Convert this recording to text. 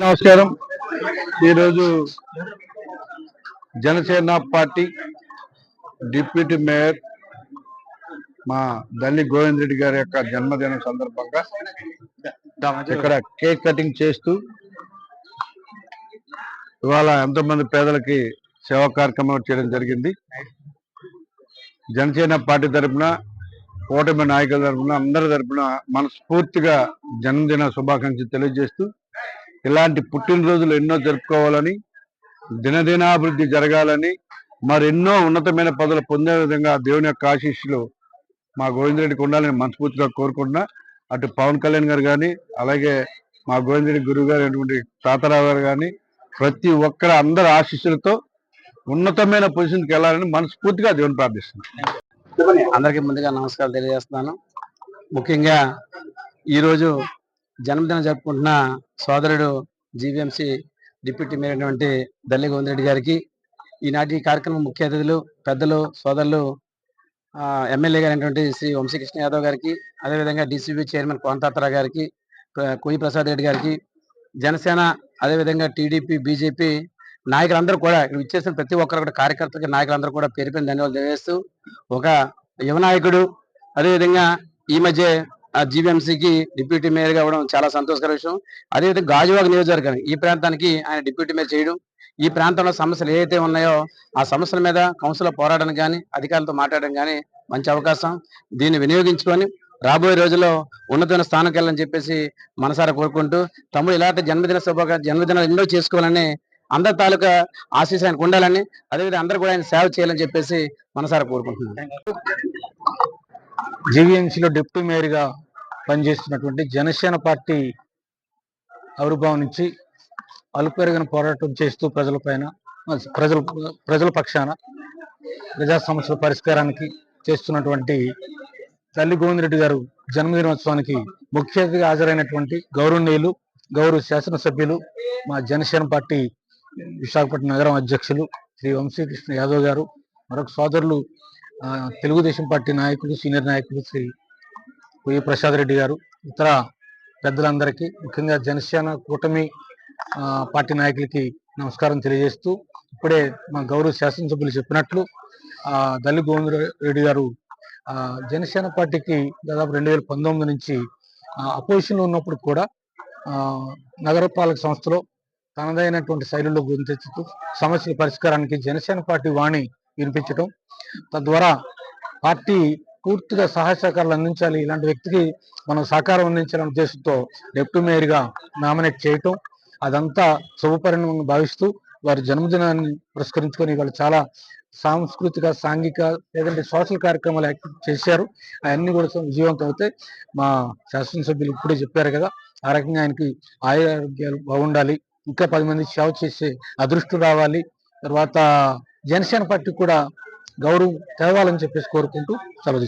నమస్కారం. ఈరోజు Janasena party deputy mayor మా దల్లి గోవింద్ రెడ్డి గారి యొక్క జన్మదినం సందర్భంగా ఇక్కడ కేక్ కటింగ్ చేస్తూ ఇవాళ ఎంతోమంది పేదలకి సేవా కార్యక్రమం చేయడం జరిగింది. జనసేన పార్టీ తరఫున కూటమి నాయకుల తరఫున అందరి తరఫున మనస్ఫూర్తిగా జన్మదిన శుభాకాంక్షలు తెలియజేస్తూ ఇలాంటి పుట్టినరోజులు ఎన్నో జరుపుకోవాలని దినదినాభివృద్ధి జరగాలని మరెన్నో ఉన్నతమైన పదవులు పొందే విధంగా దేవుని యొక్క ఆశీస్సులు మా గోవిందరెడ్డికి ఉండాలని మనస్ఫూర్తిగా కోరుకుంటున్నా. అటు పవన్ కళ్యాణ్ గారు కానీ అలాగే మా గోవిందరెడ్డి గురువు గారు అయినటువంటి తాతారావు గారు కానీ ప్రతి ఒక్కరి అందరి ఆశీస్సులతో ఉన్నతమైన పొజిషన్కి వెళ్ళాలని మనస్ఫూర్తిగా దేవుని ప్రార్థిస్తున్నాను అందరికీ ముందుగా నమస్కారాలు తెలియజేస్తున్నాను. ముఖ్యంగా ఈరోజు జన్మదినం జరుపుకుంటున్న సోదరుడు జీవీఎంసీ డిప్యూటీ మేయర్ అయినటువంటి దల్లి గోవిందరెడ్డి గారికి ఈనాటి కార్యక్రమం ముఖ్య అతిథులు పెద్దలు సోదరులు ఎమ్మెల్యే గారైనటువంటి శ్రీ వంశీకృష్ణ యాదవ్ గారికి అదేవిధంగా డిసిబి చైర్మన్ కోంతాతరా గారికి ప్ర- ప్రసాద్ రెడ్డి గారికి జనసేన అదేవిధంగా టీడీపీ బీజేపీ నాయకులందరూ కూడా ఇక్కడ ఇచ్చేసిన ప్రతి ఒక్కరు కూడా కార్యకర్తలకి నాయకులందరూ కూడా పేరు పైన ధన్యవాదాలు తెలియజేస్తూ ఒక యువ నాయకుడు అదేవిధంగా ఈ మధ్య జీవీఎంసీకి డిప్యూటీ మేయర్గా అవ్వడం చాలా సంతోషకర విషయం. అదేవిధంగా గాజువాక నియోజకవర్గం ఈ ప్రాంతానికి ఆయన డిప్యూటీ మేయర్ చేయడం ఈ ప్రాంతంలో సమస్యలు ఏవైతే ఉన్నాయో ఆ సమస్యల మీద కౌన్సిల్లో పోరాడడం కానీ అధికారులతో మాట్లాడడం కానీ మంచి అవకాశం. దీన్ని వినియోగించుకొని రాబోయే రోజుల్లో ఉన్నతమైన స్థానంకి వెళ్ళని చెప్పేసి మనసారా కోరుకుంటూ తమ్ముడు ఇలాంటి జన్మదిన శుభ జన్మదినాలు ఎన్నో చేసుకోవాలని అందరి తాలూకా ఆశీస్ ఆయనకు ఉండాలని అదేవిధంగా అందరూ కూడా ఆయన సేవ చేయాలని చెప్పేసి మనసారా కోరుకుంటున్నాను. జీవీఎంసీలో డిప్యూటీ మేయర్గా పనిచేస్తున్నటువంటి జనసేన పార్టీ ఆవిర్భావం నుంచి అలుపెరగని పోరాటం చేస్తూ ప్రజలపైన ప్రజల ప్రజల పక్షాన ప్రజా సమస్యల పరిష్కారానికి చేస్తున్నటువంటి తల్లి గోవిందరెడ్డి గారు జన్మదినోత్సవానికి ముఖ్య అతిథిగా హాజరైనటువంటి గౌరవనీయులు గౌరవ శాసనసభ్యులు మా జనసేన పార్టీ విశాఖపట్నం నగరం అధ్యక్షులు శ్రీ వంశీకృష్ణ యాదవ్ గారు మరొక సోదరులు తెలుగుదేశం పార్టీ నాయకులు సీనియర్ నాయకులు శ్రీ కొయ్య ప్రసాద్ రెడ్డి గారు ఇతర పెద్దలందరికీ ముఖ్యంగా జనసేన కూటమి పార్టీ నాయకులకి నమస్కారం తెలియజేస్తూ ఇప్పుడే మా గౌరవ శాసనసభ్యులు చెప్పినట్లు దల్లి గోవింద రెడ్డి గారు జనసేన పార్టీకి దాదాపు రెండు వేల పంతొమ్మిది నుంచి అపోజిషన్లో ఉన్నప్పుడు కూడా నగరపాలక సంస్థలో తనదైనటువంటి శైలిలో గుర్తించుతూ సమస్యల పరిష్కారానికి జనసేన పార్టీ వాణి వినిపించడం తద్వారా పార్టీ పూర్తిగా సహాయ సహకారాలు అందించాలి. ఇలాంటి వ్యక్తికి మనం సహకారం అందించాలనే ఉద్దేశంతో డిప్యూటీ మేయర్గా నామినేట్ చేయటం అదంతా శుభపరిణామం భావిస్తూ వారి జన్మదినాన్ని పురస్కరించుకొని వాళ్ళు చాలా సాంస్కృతిక సాంఘిక లేదంటే సోషల్ కార్యక్రమాలు చేశారు. అవన్నీ కూడా విజయవంతం అవుతాయి మా శాసనసభ్యులు ఇప్పుడే చెప్పారు కదా ఆ రకంగా ఆయనకి ఆరోగ్యాలు బాగుండాలి. ఇంకా పది మంది సేవ చేసే అదృష్టం రావాలి. తర్వాత జనసేన పార్టీ కూడా గౌరవం తేవాలని చెప్పేసి కోరుకుంటూ సెలవు